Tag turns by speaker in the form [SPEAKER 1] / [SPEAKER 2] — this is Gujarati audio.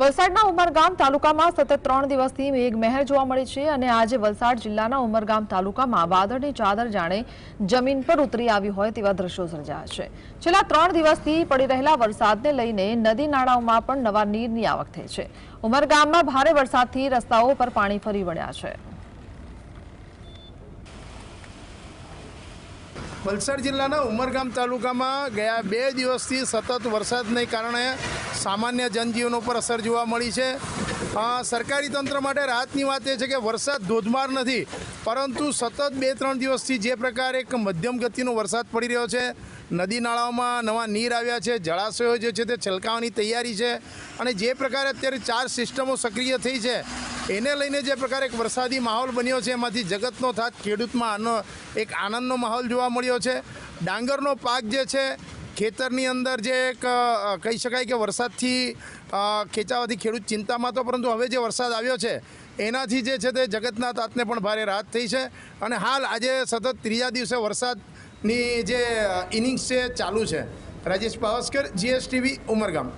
[SPEAKER 1] વલસાડના ઉમરગામ તાલુકામાં સતત ત્રણ દિવસથી મેઘમહેર જોવા મળી છે અને આજે વલસાડ જિલ્લાના ઉમરગામ તાલુકામાં વાદળની ચાદર જાણે જમીન પર ઉતરી આવી હોય તેવા દ્રશ્યો સર્જાયા છે. છેલ્લા ત્રણ દિવસથી પડી રહેલા વરસાદને લઈને નદી નાળાઓમાં પણ નવા નીરની આવક થઈ છે. ઉમરગામમાં ભારે વરસાદથી રસ્તાઓ પર પાણી ફરી વળ્યા છે.
[SPEAKER 2] વલસાડ જિલ્લાના ઉમરગામ તાલુકામાં ગયા બે દિવસથી સતત વરસાદને કારણે સામાન્ય જનજીવન ઉપર અસર જોવા મળી છે. સરકારી તંત્ર માટે રાહતની વાત એ છે કે વરસાદ ધોધમાર નથી, પરંતુ સતત બે ત્રણ દિવસથી જે પ્રકારે એક મધ્યમ ગતિનો વરસાદ પડી રહ્યો છે. નદી નાળાઓમાં નવા નીર આવ્યા છે, જળાશયો જે છે તે છલકાવાની તૈયારી છે અને જે પ્રકારે અત્યારે ચાર સિસ્ટમો સક્રિય થઈ છે એને લઈને જે પ્રકારે એક વરસાદી માહોલ બન્યો છે, એમાંથી જગતનો થાત ખેડૂતમાં આનો એક આનંદનો માહોલ જોવા મળ્યો છે. ડાંગરનો પાક જે છે, ખેતરની અંદર જે એક કહી શકાય કે વરસાદથી ખેંચાવાથી ખેડૂત ચિંતામાં હતો, પરંતુ હવે જે વરસાદ આવ્યો છે, એનાથી જે છે તે જગતના તાતને પણ ભારે રાહત થઈ છે. અને હાલ આજે સતત ત્રીજા દિવસે વરસાદની જે ઇનિંગ્સ છે, ચાલુ છે. રાજેશ પાવસ્કર, જીએસટીવી, ઉમરગામ.